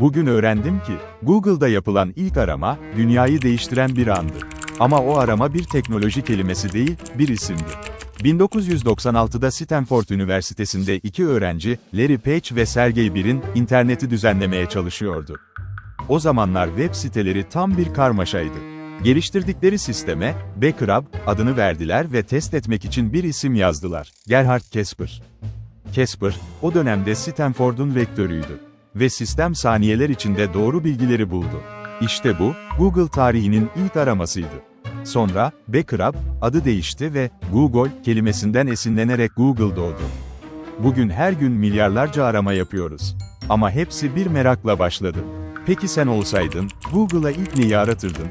Bugün öğrendim ki, Google'da yapılan ilk arama, dünyayı değiştiren bir andı. Ama o arama bir teknoloji kelimesi değil, bir isimdi. 1996'da Stanford Üniversitesi'nde iki öğrenci, Larry Page ve Sergey Brin, interneti düzenlemeye çalışıyordu. O zamanlar web siteleri tam bir karmaşaydı. Geliştirdikleri sisteme, Backrub adını verdiler ve test etmek için bir isim yazdılar. Gerhard Casper. Casper, o dönemde Stanford'un rektörüydü ve sistem saniyeler içinde doğru bilgileri buldu. İşte bu, Google tarihinin ilk aramasıydı. Sonra, Backrub, adı değişti ve Google kelimesinden esinlenerek Google doğdu. Bugün her gün milyarlarca arama yapıyoruz. Ama hepsi bir merakla başladı. Peki sen olsaydın, Google'a ilk neyi aratırdın?